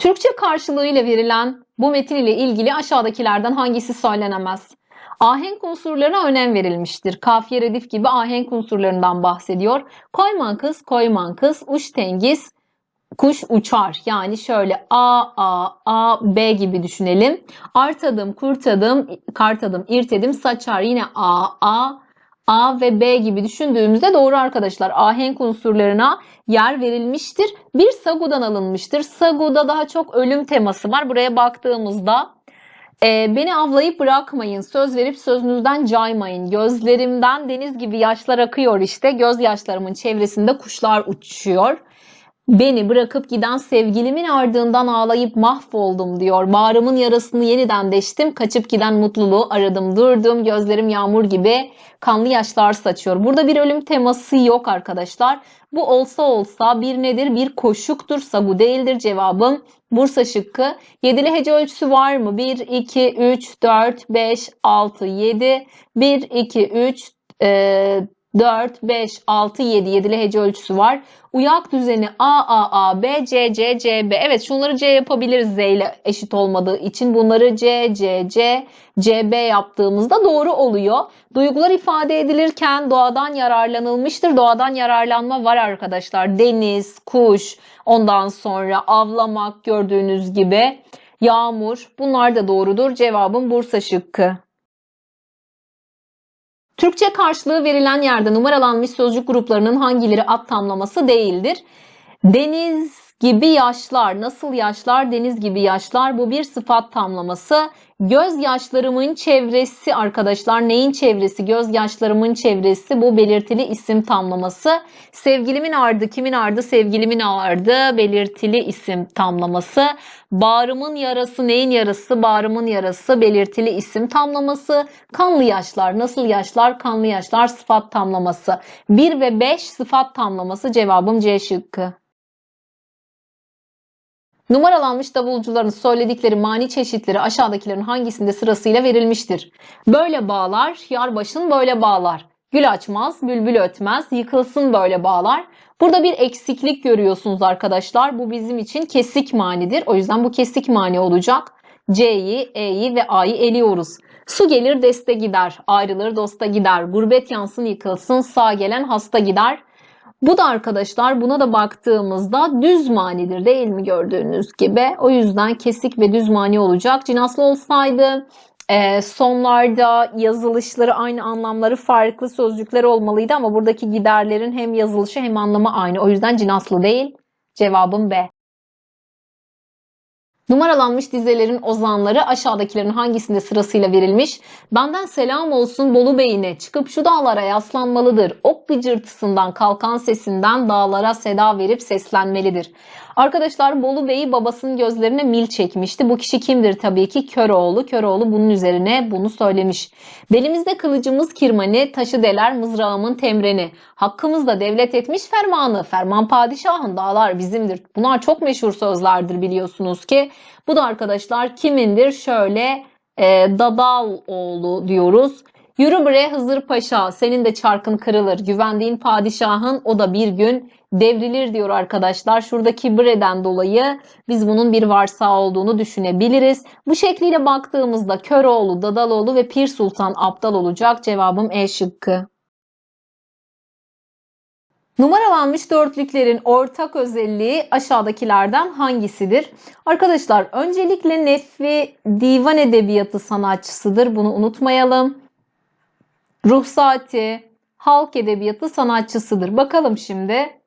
Türkçe karşılığıyla verilen bu metin ile ilgili aşağıdakilerden hangisi söylenemez? Ahenk unsurlarına önem verilmiştir. Kafiye redif gibi ahenk unsurlarından bahsediyor. Koyman kız, koyman kız, uç tengiz, kuş uçar. Yani şöyle A, A, A, B gibi düşünelim. Artadım, kurtadım, kartadım, irtedim, saçar. Yine A, A, A ve B gibi düşündüğümüzde doğru arkadaşlar. Ahenk unsurlarına yer verilmiştir. Bir Sagu'dan alınmıştır. Sagu'da daha çok ölüm teması var. Buraya baktığımızda e, beni avlayıp bırakmayın, söz verip sözünüzden caymayın. Gözlerimden deniz gibi yaşlar akıyor işte. Gözyaşlarımın çevresinde kuşlar uçuşuyor. Beni bırakıp giden sevgilimin ardından ağlayıp mahvoldum diyor. Bağrımın yarasını yeniden deştim. Kaçıp giden mutluluğu aradım durdum. Gözlerim yağmur gibi kanlı yaşlar saçıyor. Burada bir ölüm teması yok arkadaşlar. Bu olsa olsa bir nedir? Bir koşuktur. bu değildir cevabım. Bursa şıkkı. Yedili hece ölçüsü var mı? 1, 2, 3, 4, 5, 6, 7. 1, 2, 3, e, 4, 5, 6, 7 yedili hece ölçüsü var. Uyak düzeni A, A, A, B, C, C, C, B. Evet şunları C yapabiliriz Z ile eşit olmadığı için. Bunları C, C, C, C, B yaptığımızda doğru oluyor. Duygular ifade edilirken doğadan yararlanılmıştır. Doğadan yararlanma var arkadaşlar. Deniz, kuş, ondan sonra avlamak gördüğünüz gibi. Yağmur bunlar da doğrudur. Cevabım Bursa şıkkı. Türkçe karşılığı verilen yerde numaralanmış sözcük gruplarının hangileri at tamlaması değildir? Deniz gibi yaşlar, nasıl yaşlar, deniz gibi yaşlar bu bir sıfat tamlaması. Göz yaşlarımın çevresi arkadaşlar neyin çevresi? Göz yaşlarımın çevresi bu belirtili isim tamlaması. Sevgilimin ardı kimin ardı? Sevgilimin ardı belirtili isim tamlaması. Bağrımın yarası neyin yarası? Bağrımın yarası belirtili isim tamlaması. Kanlı yaşlar nasıl yaşlar? Kanlı yaşlar sıfat tamlaması. 1 ve 5 sıfat tamlaması cevabım C şıkkı. Numaralanmış davulcuların söyledikleri mani çeşitleri aşağıdakilerin hangisinde sırasıyla verilmiştir? Böyle bağlar, yar başın böyle bağlar. Gül açmaz, bülbül ötmez, yıkılsın böyle bağlar. Burada bir eksiklik görüyorsunuz arkadaşlar. Bu bizim için kesik manidir. O yüzden bu kesik mani olacak. C'yi, E'yi ve A'yı eliyoruz. Su gelir deste gider, ayrılır dosta gider. Gurbet yansın yıkılsın, sağ gelen hasta gider. Bu da arkadaşlar buna da baktığımızda düz manidir değil mi gördüğünüz gibi. O yüzden kesik ve düz mani olacak. Cinaslı olsaydı e, sonlarda yazılışları aynı anlamları farklı sözcükler olmalıydı ama buradaki giderlerin hem yazılışı hem anlamı aynı. O yüzden cinaslı değil. Cevabım B. Numaralanmış dizelerin ozanları aşağıdakilerin hangisinde sırasıyla verilmiş? Benden selam olsun Bolu Bey'ine çıkıp şu dağlara yaslanmalıdır. Ok gıcırtısından kalkan sesinden dağlara seda verip seslenmelidir. Arkadaşlar Bolu Bey babasının gözlerine mil çekmişti. Bu kişi kimdir? Tabii ki Köroğlu. Köroğlu bunun üzerine bunu söylemiş. Belimizde kılıcımız kirmani, taşı deler mızrağımın temreni. Hakkımızda devlet etmiş fermanı. Ferman padişahın dağlar bizimdir. Bunlar çok meşhur sözlerdir biliyorsunuz ki. Bu da arkadaşlar kimindir? Şöyle e, Dadal diyoruz. Yürü bre Hızır Paşa, senin de çarkın kırılır. Güvendiğin padişahın o da bir gün devrilir diyor arkadaşlar. Şuradaki bre'den dolayı biz bunun bir varsa olduğunu düşünebiliriz. Bu şekliyle baktığımızda Köroğlu, Dadaloğlu ve Pir Sultan Abdal olacak. Cevabım E şıkkı. Numaralanmış dörtlüklerin ortak özelliği aşağıdakilerden hangisidir? Arkadaşlar öncelikle Nefi divan edebiyatı sanatçısıdır. Bunu unutmayalım. Ruhsati, halk edebiyatı sanatçısıdır. Bakalım şimdi.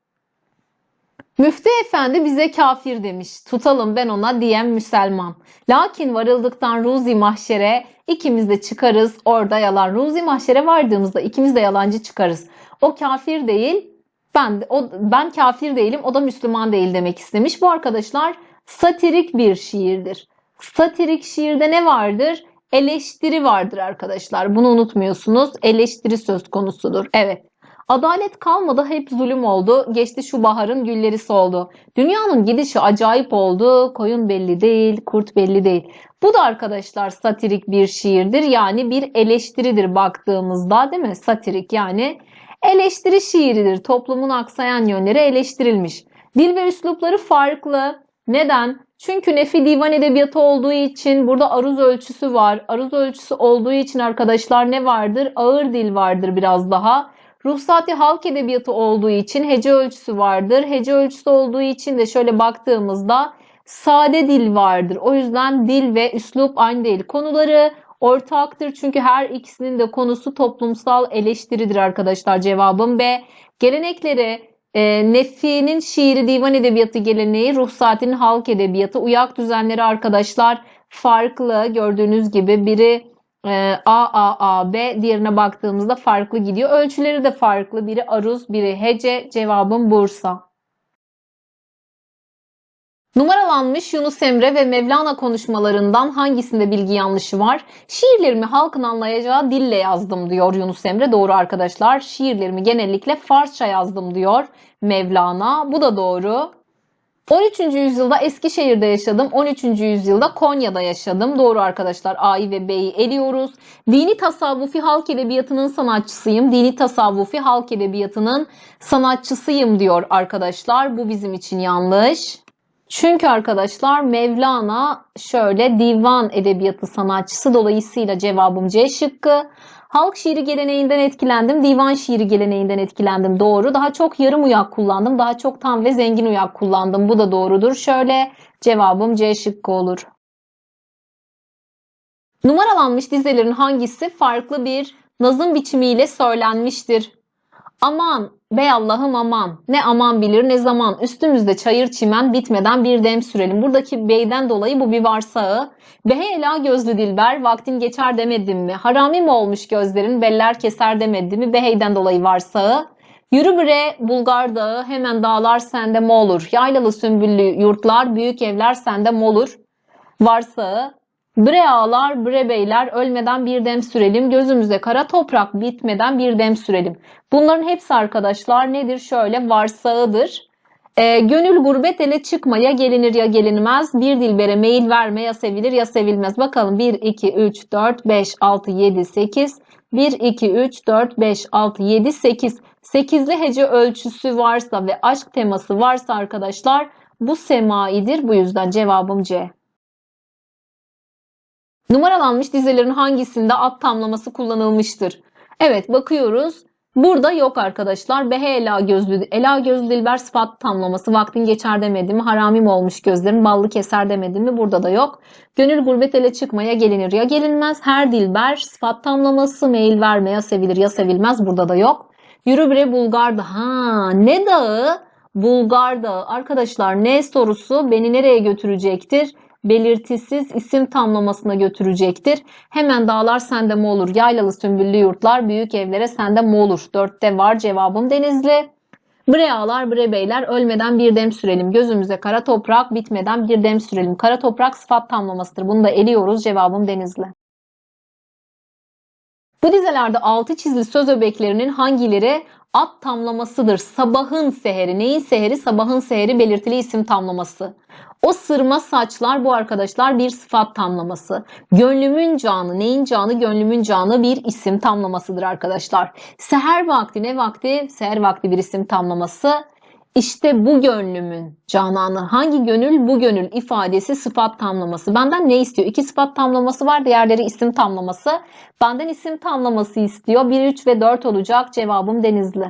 Müftü efendi bize kafir demiş. Tutalım ben ona diyen Müselman. Lakin varıldıktan ruzi mahşere ikimiz de çıkarız orada yalan. Ruzi mahşere vardığımızda ikimiz de yalancı çıkarız. O kafir değil ben o, ben kafir değilim o da Müslüman değil demek istemiş. Bu arkadaşlar satirik bir şiirdir. Satirik şiirde ne vardır? Eleştiri vardır arkadaşlar. Bunu unutmuyorsunuz. Eleştiri söz konusudur. Evet. Adalet kalmadı hep zulüm oldu. Geçti şu baharın gülleri soldu. Dünyanın gidişi acayip oldu. Koyun belli değil, kurt belli değil. Bu da arkadaşlar satirik bir şiirdir. Yani bir eleştiridir baktığımızda değil mi? Satirik yani eleştiri şiiridir. Toplumun aksayan yönleri eleştirilmiş. Dil ve üslupları farklı. Neden? Çünkü nefi divan edebiyatı olduğu için burada aruz ölçüsü var. Aruz ölçüsü olduğu için arkadaşlar ne vardır? Ağır dil vardır biraz daha. Ruhsati halk edebiyatı olduğu için hece ölçüsü vardır. Hece ölçüsü olduğu için de şöyle baktığımızda sade dil vardır. O yüzden dil ve üslup aynı değil. Konuları ortaktır çünkü her ikisinin de konusu toplumsal eleştiridir arkadaşlar. Cevabım B. Gelenekleri e, Nefi'nin şiiri divan edebiyatı geleneği, Ruhsati'nin halk edebiyatı, uyak düzenleri arkadaşlar farklı. Gördüğünüz gibi biri e, A, A, A, B diğerine baktığımızda farklı gidiyor. Ölçüleri de farklı. Biri aruz, biri hece. Cevabım Bursa. Numaralanmış Yunus Emre ve Mevlana konuşmalarından hangisinde bilgi yanlışı var? Şiirlerimi halkın anlayacağı dille yazdım diyor Yunus Emre. Doğru arkadaşlar. Şiirlerimi genellikle Farsça yazdım diyor Mevlana. Bu da doğru. 13. yüzyılda Eskişehir'de yaşadım. 13. yüzyılda Konya'da yaşadım. Doğru arkadaşlar. A'yı ve B'yi eliyoruz. Dini tasavvufi halk edebiyatının sanatçısıyım. Dini tasavvufi halk edebiyatının sanatçısıyım diyor arkadaşlar. Bu bizim için yanlış. Çünkü arkadaşlar Mevlana şöyle divan edebiyatı sanatçısı dolayısıyla cevabım C şıkkı. Halk şiiri geleneğinden etkilendim, divan şiiri geleneğinden etkilendim. Doğru. Daha çok yarım uyak kullandım, daha çok tam ve zengin uyak kullandım. Bu da doğrudur. Şöyle cevabım C şıkkı olur. Numaralanmış dizelerin hangisi farklı bir nazım biçimiyle söylenmiştir? Aman bey Allah'ım aman ne aman bilir ne zaman üstümüzde çayır çimen bitmeden bir dem sürelim. Buradaki beyden dolayı bu bir varsağı. Behe ela gözlü dilber vaktin geçer demedim mi? Harami mi olmuş gözlerin beller keser demedim mi? Beheyden dolayı varsağı. Yürü bre Bulgar dağı hemen dağlar sende mi olur? Yaylalı sümbüllü yurtlar büyük evler sende mi olur? Varsağı. Bre ağalar, bre beyler ölmeden bir dem sürelim. Gözümüze kara toprak bitmeden bir dem sürelim. Bunların hepsi arkadaşlar nedir? Şöyle varsağıdır. E, gönül gurbet ele çıkma ya gelinir ya gelinmez. Bir dilbere meyil verme ya sevilir ya sevilmez. Bakalım 1, 2, 3, 4, 5, 6, 7, 8. 1, 2, 3, 4, 5, 6, 7, 8. 8'li hece ölçüsü varsa ve aşk teması varsa arkadaşlar bu semaidir. Bu yüzden cevabım C. Numaralanmış dizelerin hangisinde at tamlaması kullanılmıştır? Evet bakıyoruz. Burada yok arkadaşlar. Behe ela gözlü, ela gözlü dilber sıfat tamlaması. Vaktin geçer demedim mi? Haramim olmuş gözlerim. Ballı keser demedim mi? Burada da yok. Gönül gurbet ele çıkmaya gelinir ya gelinmez. Her dilber sıfat tamlaması. Meyil verme ya sevilir ya sevilmez. Burada da yok. Yürü bre Bulgar da. Ha ne dağı? Bulgar dağı. Arkadaşlar ne sorusu beni nereye götürecektir? Belirtisiz isim tamlamasına götürecektir. Hemen dağlar sende mi olur? Yaylalı sümbüllü yurtlar büyük evlere sende mi olur? Dörtte var cevabım Denizli. Bre ağalar bre beyler ölmeden bir dem sürelim. Gözümüze kara toprak bitmeden bir dem sürelim. Kara toprak sıfat tamlamasıdır. Bunu da eliyoruz. Cevabım Denizli. Bu dizelerde altı çizili söz öbeklerinin hangileri at tamlamasıdır? Sabahın seheri. Neyin seheri? Sabahın seheri belirtili isim tamlaması. O sırma saçlar bu arkadaşlar bir sıfat tamlaması. Gönlümün canı, neyin canı? Gönlümün canı bir isim tamlamasıdır arkadaşlar. Seher vakti ne vakti? Seher vakti bir isim tamlaması. İşte bu gönlümün cananı. Hangi gönül? Bu gönül ifadesi sıfat tamlaması. Benden ne istiyor? İki sıfat tamlaması var. Diğerleri isim tamlaması. Benden isim tamlaması istiyor. 1, 3 ve 4 olacak. Cevabım Denizli.